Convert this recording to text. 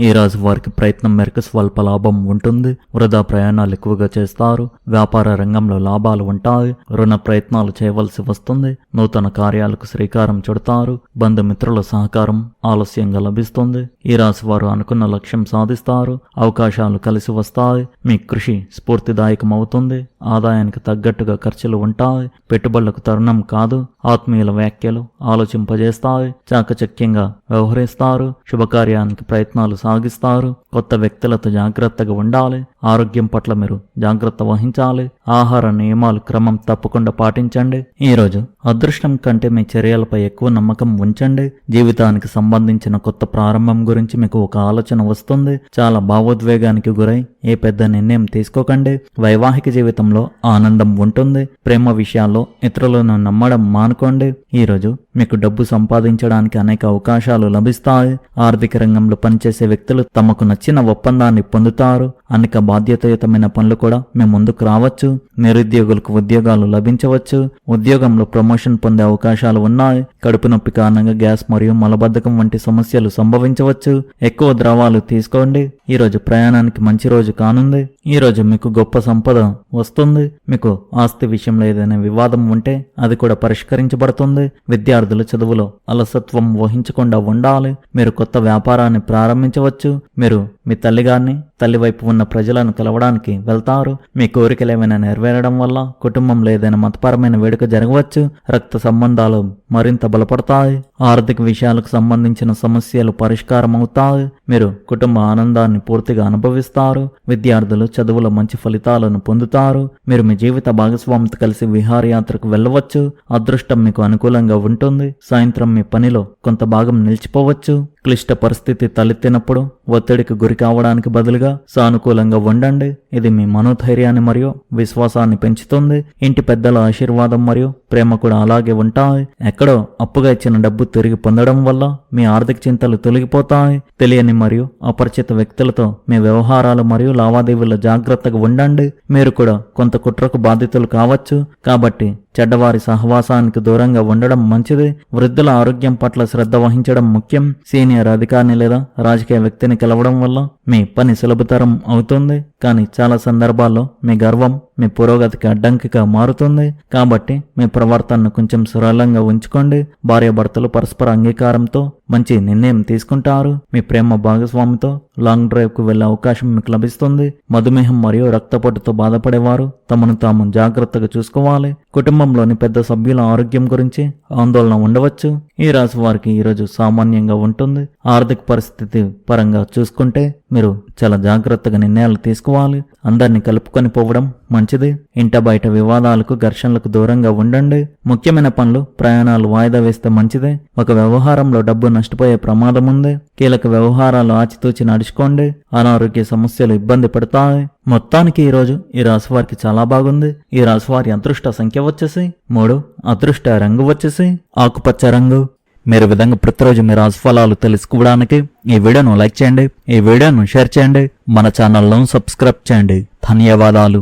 ఈ రాశి వారికి ప్రయత్నం మేరకు స్వల్ప లాభం ఉంటుంది. వృధా ప్రయాణాలు ఎక్కువగా చేస్తారు. వ్యాపార రంగంలో లాభాలు ఉంటాయి. రుణ ప్రయత్నాలు చేయవలసి వస్తుంది. నూతన కార్యాలకు శ్రీకారం చుడతారు. బంధుమిత్రుల సహకారం ఆలస్యంగా లభిస్తుంది. ఈ రాశి వారు అనుకున్న లక్ష్యం సాధిస్తారు. అవకాశాలు కలిసి వస్తాయి. మీ కృషి స్ఫూర్తిదాయకం అవుతుంది ఆదాయానికి తగ్గట్టుగా ఖర్చులు ఉంటాయి. పెట్టుబడులకు తరుణం కాదు. ఆత్మీయుల వ్యాఖ్యలు ఆలోచింపజేస్తాయి. చాకచక్యంగా వ్యవహరిస్తారు. శుభకార్యానికి ప్రయత్నాలు సాగిస్తారు కొత్త వ్యక్తులతో జాగ్రత్తగా ఉండాలి. ఆరోగ్యం పట్ల మీరు జాగ్రత్త వహించాలి. ఆహార నియమాలు క్రమం తప్పకుండా పాటించండి. ఈ రోజు అదృష్టం కంటే మీ చర్యలపై ఎక్కువ నమ్మకం ఉంచండి. జీవితానికి సంబంధించిన కొత్త ప్రారంభం గురించి మీకు ఒక ఆలోచన వస్తుంది. చాలా భావోద్వేగానికి గురై ఏ పెద్ద నిర్ణయం తీసుకోకండి. వైవాహిక జీవితంలో ఆనందం ఉంటుంది. ప్రేమ విషయాల్లో ఇతరులను నమ్మడం మానుకోండి. ఈ రోజు మీకు డబ్బు సంపాదించడానికి అనేక అవకాశాలు లభిస్తాయి. ఆర్థిక రంగంలో పనిచేసే వ్యక్తులు తమకు నచ్చిన ఒప్పందాన్ని పొందుతారు. అనేక బాధ్యతాయుతమైన పనులు కూడా మేము ముందుకు రావచ్చు. నిరుద్యోగులకు ఉద్యోగాలు లభించవచ్చు. ఉద్యోగంలో ప్రమోషన్ పొందే అవకాశాలు ఉన్నాయి. కడుపు నొప్పి కారణంగా గ్యాస్ మరియు మలబద్ధకం వంటి సమస్యలు సంభవించవచ్చు. ఎక్కువ ద్రవాలు తీసుకోండి. ఈ రోజు ప్రయాణానికి మంచి రోజు కానుంది. ఈ రోజు మీకు గొప్ప సంపద వస్తుంది. మీకు ఆస్తి విషయంలో ఏదైనా వివాదం ఉంటే అది కూడా పరిష్కరించబడుతుంది. విద్యార్థులు చదువులో అలసత్వం వహించకుండా ఉండాలి. మీరు కొత్త వ్యాపారాన్ని ప్రారంభించవచ్చు. కావచ్చు మీరు మీ తల్లిగారిని తల్లి వైపు ఉన్న ప్రజలను కలవడానికి వెళ్తారు. మీ కోరికలు ఏమైనా నెరవేరడం వల్ల కుటుంబంలో ఏదైనా మతపరమైన వేడుక జరగవచ్చు. రక్త సంబంధాలు మరింత బలపడతాయి. ఆర్థిక విషయాలకు సంబంధించిన సమస్యలు పరిష్కారం అవుతాయి. మీరు కుటుంబ ఆనందాన్ని పూర్తిగా అనుభవిస్తారు. విద్యార్థులు చదువులో మంచి ఫలితాలను పొందుతారు. మీరు మీ జీవిత భాగస్వామితో కలిసి విహారయాత్రకు వెళ్ళవచ్చు. అదృష్టం మీకు అనుకూలంగా ఉంటుంది. సాయంత్రం మీ పనిలో కొంత భాగం నిలిచిపోవచ్చు. క్లిష్ట పరిస్థితి తలెత్తినప్పుడు ఒత్తిడికి గురి కావడానికి బదులుగా సానుకూలంగా ఉండండి. ఇది మీ మనోధైర్యాన్ని మరియు విశ్వాసాన్ని పెంచుతుంది. ఇంటి పెద్దల ఆశీర్వాదం మరియు ప్రేమ కూడా అలాగే ఉంటాయి. ఎక్కడో అప్పుగా ఇచ్చిన డబ్బు తిరిగి పొందడం వల్ల మీ ఆర్థిక చింతలు తొలగిపోతాయి. తెలియని మరియు అపరిచిత వ్యక్తులతో మీ వ్యవహారాలు మరియు లావాదేవీల జాగ్రత్తగా ఉండండి. మీరు కూడా కొంత కుట్రకు బాధితులు కావచ్చు. కాబట్టి చెడ్డవారి సహవాసానికి దూరంగా ఉండడం మంచిది. వృద్ధుల ఆరోగ్యం పట్ల శ్రద్ధ వహించడం ముఖ్యం. సీనియర్ అధికారిని లేదా రాజకీయ వ్యక్తిని కలవడం వల్ల మీ పని సులభతరం అవుతుంది. కానీ చాలా సందర్భాల్లో మీ గర్వం మీ పురోగతికి అడ్డంకిగా మారుతుంది. కాబట్టి మీ ప్రవర్తనను కొంచెం సరళంగా ఉంచుకోండి. భార్యాభర్తలు పరస్పర అంగీకారంతో మంచి నిర్ణయం తీసుకుంటారు. మీ ప్రేమ భాగస్వామితో లాంగ్ డ్రైవ్కు వెళ్ళే అవకాశం మీకు లభిస్తుంది. మధుమేహం మరియు రక్తపోటుతో బాధపడేవారు తమను తాము జాగ్రత్తగా చూసుకోవాలి. కుటుంబంలోని పెద్ద సభ్యుల ఆరోగ్యం గురించి ఆందోళన ఉండవచ్చు. ఈ రాశి వారికి ఈరోజు సామాన్యంగా ఉంటుంది. ఆర్థిక పరిస్థితి పరంగా చూసుకుంటే మీరు చాలా జాగ్రత్తగా నిర్ణయాలు తీసుకోవాలి. అందరినీ కలుపుకొని పోవడం మంచిది. ఇంట బయట వివాదాలకు ఘర్షణలకు దూరంగా ఉండండి. ముఖ్యమైన పనులు ప్రయాణాలు వాయిదా వేస్తే మంచిదే. ఒక వ్యవహారంలో డబ్బును నష్టపోయే ప్రమాదం ఉంది కీలక వ్యవహారాలు ఆచితూచి నడుచుకోండి. అనారోగ్య సమస్యలు ఇబ్బంది పడతాయి. మొత్తానికి ఈరోజు ఈ రాశివారికి చాలా బాగుంది. ఈ రాశివారి అదృష్ట సంఖ్య వచ్చేసి మూడు అదృష్ట రంగు వచ్చేసి ఆకుపచ్చ రంగు. మీరు విధంగా ప్రతిరోజు మీ రాశిఫలాలు తెలుసుకోవడానికి ఈ వీడియోను లైక్ చేయండి. ఈ వీడియోను షేర్ చేయండి. మన ఛానల్ను సబ్స్క్రైబ్ చేయండి. ధన్యవాదాలు.